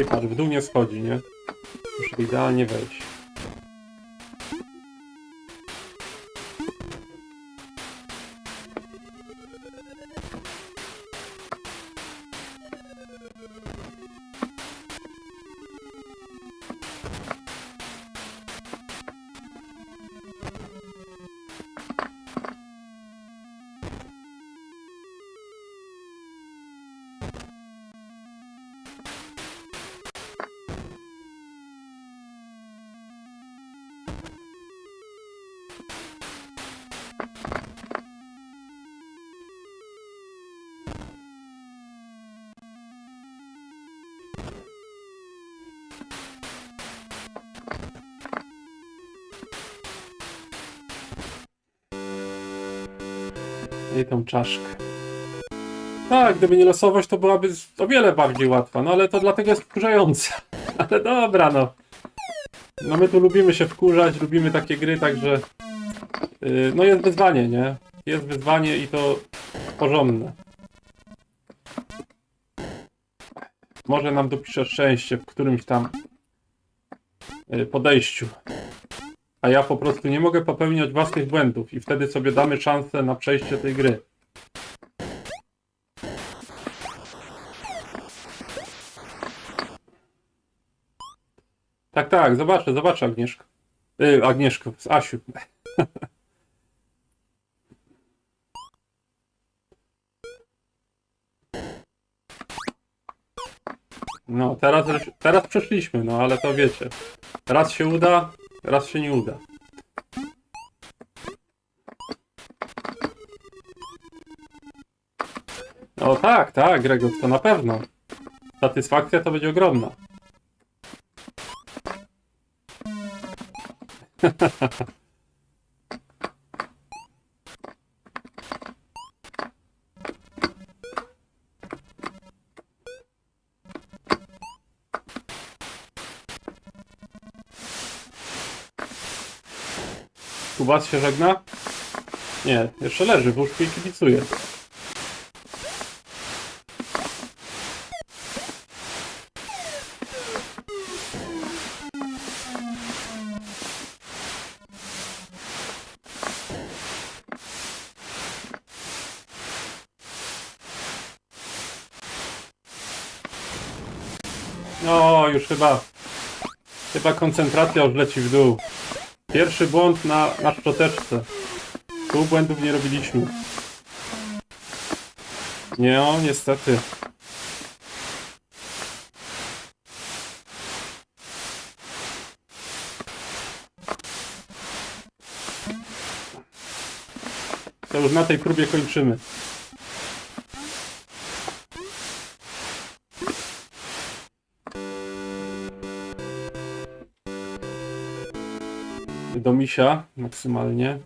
No patrz, w dół nie schodzi, nie? Muszę idealnie wejść. Tą czaszkę. Tak, gdyby nie losowość, to byłaby o wiele bardziej łatwa, no ale to dlatego jest wkurzające. Ale dobra, no. No my tu lubimy się wkurzać, lubimy takie gry, także... Yy, no jest wyzwanie, nie? Jest wyzwanie i to porządne. Może nam dopisze szczęście w którymś tam yy, podejściu. A ja po prostu nie mogę popełniać własnych błędów i wtedy sobie damy szansę na przejście tej gry. Tak, tak, zobaczę, zobaczę Agnieszko. Yy, Agnieszko, z Asiu. No, teraz, teraz przeszliśmy, no ale to wiecie. Raz się uda, raz się nie uda. No tak, tak, Gregor, to na pewno. Satysfakcja to będzie ogromna. Kubas się żegna? Nie, jeszcze leży w łóżku i kibicuje. No, już chyba. Chyba koncentracja już leci w dół. Pierwszy błąd na, na szczoteczce. Tu błędów nie robiliśmy. Nie, o, niestety. To już na tej próbie kończymy. Do misia maksymalnie.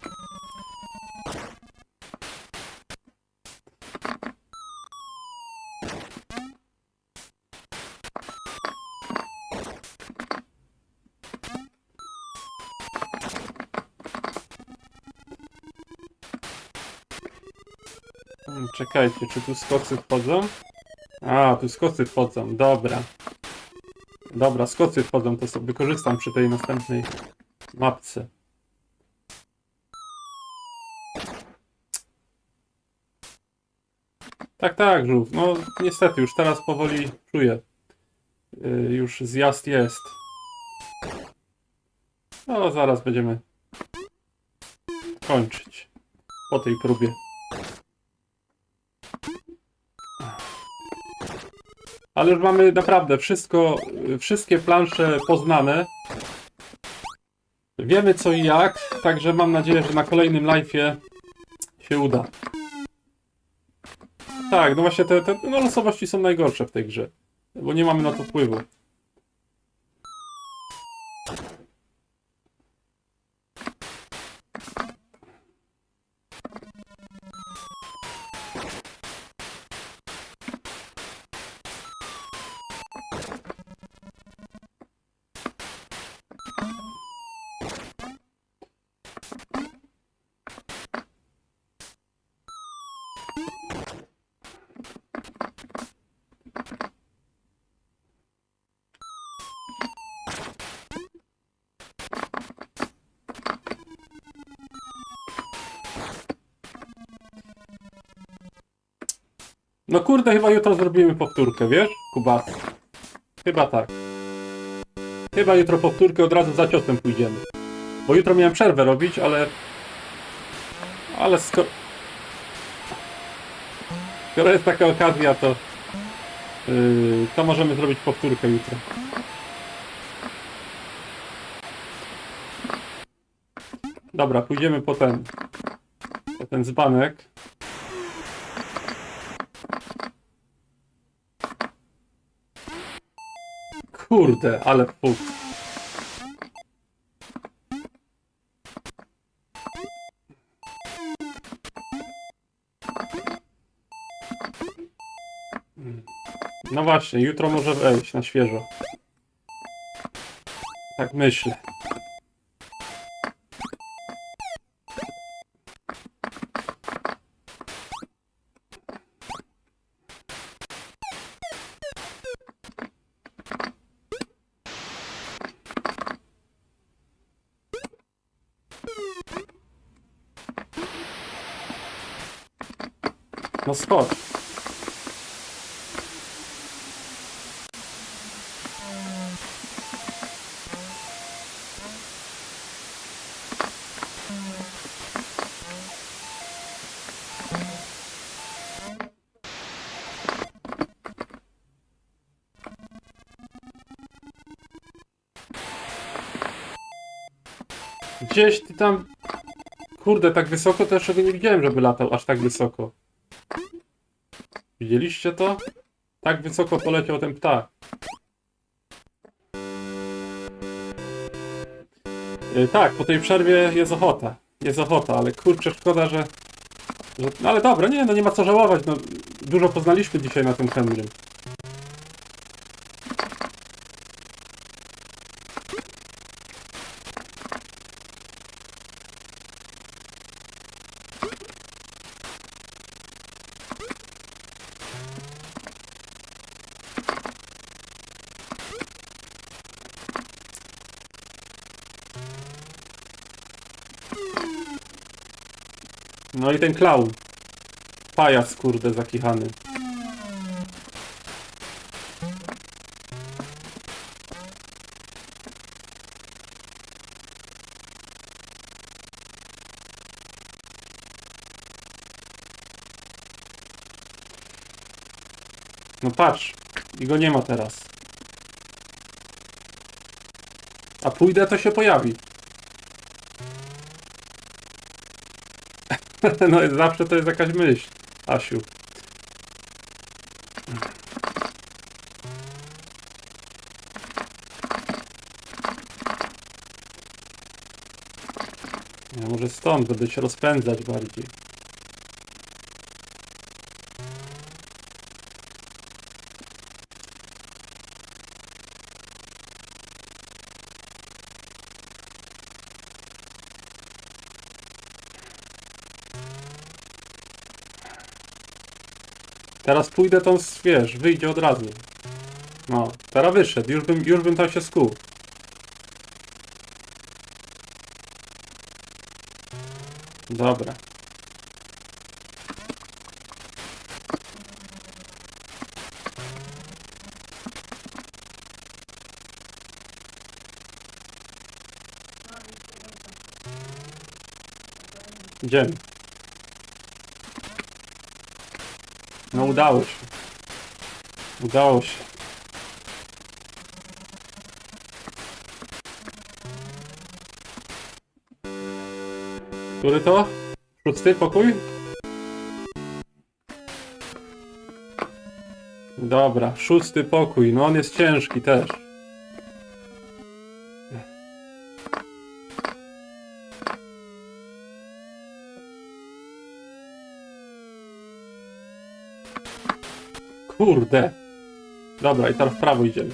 Czekajcie, czy tu skocy wchodzą? A, tu skocy wchodzą, dobra. Dobra, skocy wchodzą, to sobie wykorzystam przy tej następnej mapce. Tak, tak, żółw. No niestety, już teraz powoli czuję. Yy, już zjazd jest. No, zaraz będziemy kończyć po tej próbie. Ale już mamy naprawdę wszystko, yy, wszystkie plansze poznane. Wiemy co i jak, także mam nadzieję, że na kolejnym live'ie się uda. Tak, no właśnie te, te no, losowości są najgorsze w tej grze, bo nie mamy na to wpływu. No kurde, chyba jutro zrobimy powtórkę, wiesz, Kuba? Chyba tak. Chyba jutro powtórkę od razu za ciosem pójdziemy. Bo jutro miałem przerwę robić, ale... Ale skoro... Skoro jest taka okazja, to... Yy, to możemy zrobić powtórkę jutro. Dobra, pójdziemy po ten... Po ten dzbanek. Kurde, ale puk. No właśnie, jutro może wejść na świeżo. Tak myślę. No schodź. Gdzieś ty tam... Kurde, tak wysoko to jeszcze nie widziałem, żeby latał aż tak wysoko. Widzieliście to? Tak wysoko poleciał ten ptak. Yy, tak, po tej przerwie jest ochota. Jest ochota, ale kurczę, szkoda, że... że... No ale dobra, nie, no nie ma co żałować, no dużo poznaliśmy dzisiaj na tym Henrym. No i ten klaun. Pajac, kurde, zakichany. No patrz, i go nie ma teraz. A pójdę, to się pojawi. No zawsze to jest jakaś myśl, Asiu. Ja może stąd będę się rozpędzać bardziej. Teraz pójdę tą, wiesz, wyjdzie od razu. No, teraz wyszedł, już bym, już bym tam się skuł. Dobra. Idziemy. No udało się. Udało się. Który to? Szósty pokój? Dobra, szósty pokój. No on jest ciężki też. Kurde. Dobra, i teraz w prawo idziemy.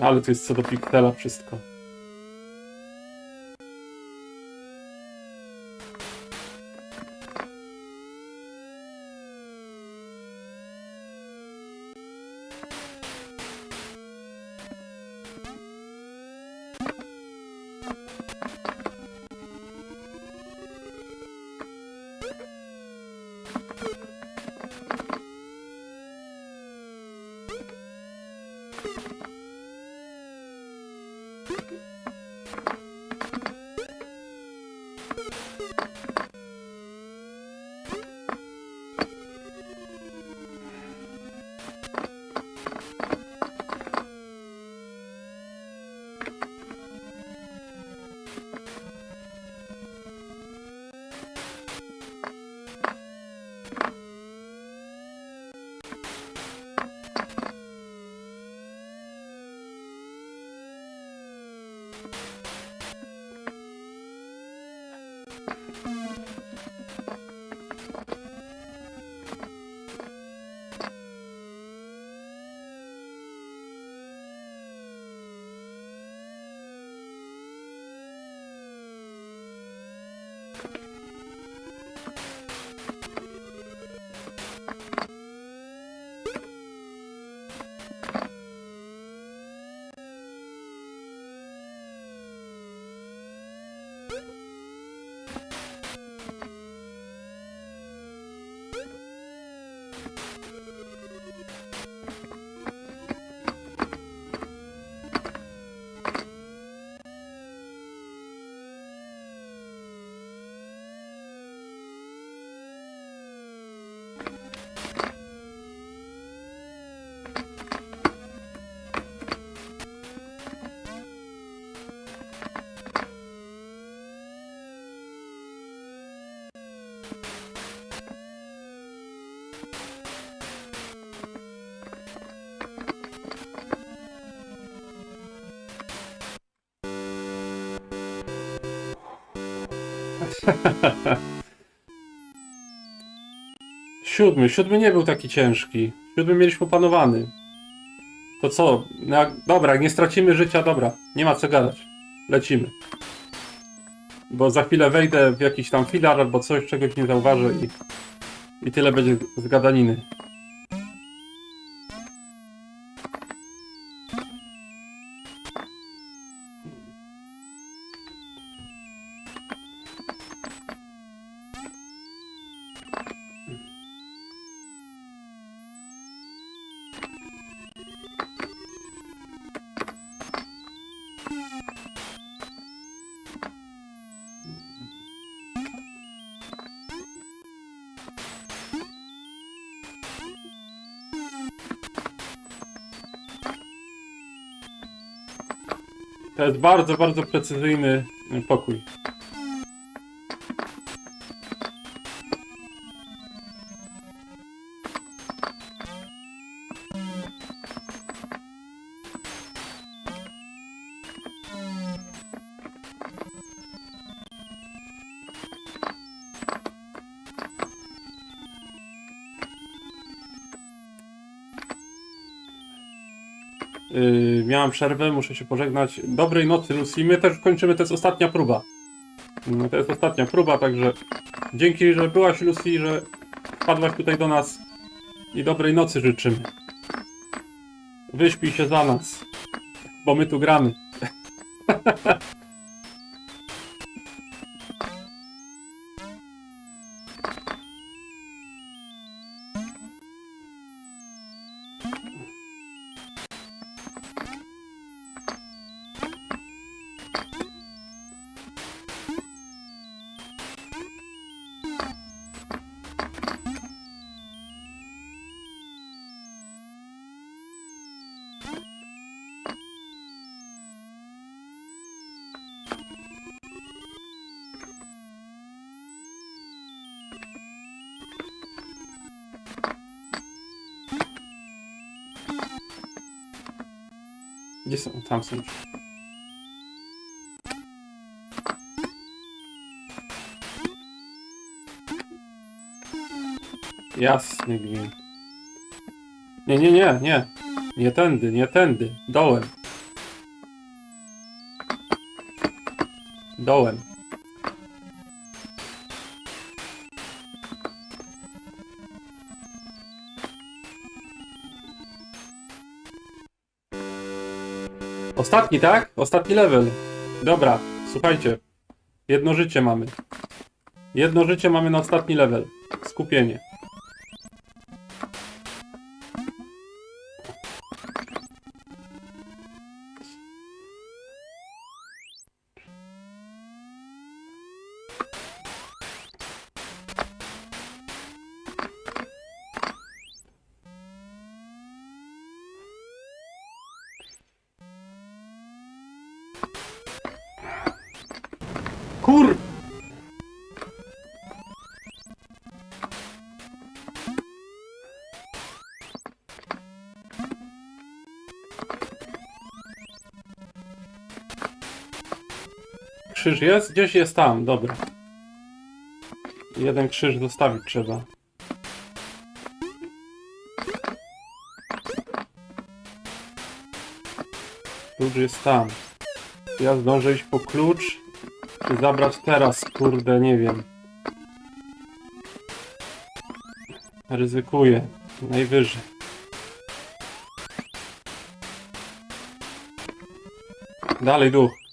Ale to jest co do piktela wszystko. Siódmy. Siódmy nie był taki ciężki. Siódmy mieliśmy opanowany. To co? No jak, dobra, jak nie stracimy życia, dobra. Nie ma co gadać. Lecimy. Bo za chwilę wejdę w jakiś tam filar albo coś, czegoś nie zauważę i, i tyle będzie z gadaniny. To jest bardzo, bardzo precyzyjny pokój. Yy, miałam przerwę, muszę się pożegnać. Dobrej nocy, Lucy. My też kończymy, to jest ostatnia próba. No, to jest ostatnia próba, także dzięki, że byłaś, Lucy, że wpadłaś tutaj do nas i dobrej nocy życzymy. Wyśpij się za nas, bo my tu gramy. Gdzie są? Tam są. Jasny gwint. Nie, nie, nie, nie. Nie tędy, nie tędy. Dołem. Dołem. Ostatni, tak? Ostatni level. Dobra, słuchajcie. Jedno życie mamy. Jedno życie mamy na ostatni level. Skupienie. Krzyż jest? Gdzieś jest tam, dobra. Jeden krzyż zostawić trzeba. Klucz jest tam. Ja zdążę iść po klucz i zabrać teraz, kurde, nie wiem. Ryzykuję. Najwyżej. Dalej duch.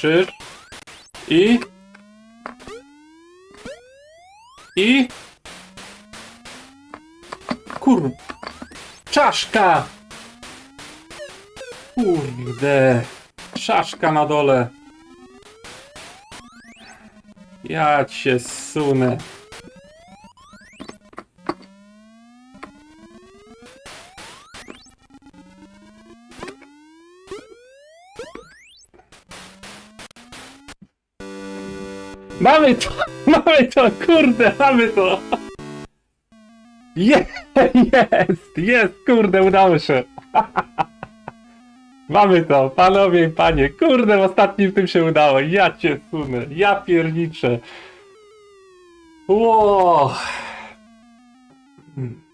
Krzyż. I... I... Kur... Czaszka! Kurde. Czaszka na dole. Ja cię sunę. Mamy to! Mamy to! Kurde, mamy to! Je, jest! Jest! Kurde, udało się! Mamy to, panowie i panie. Kurde, w ostatnim tym się udało. Ja cię sunę. Ja pierniczę. Hmm.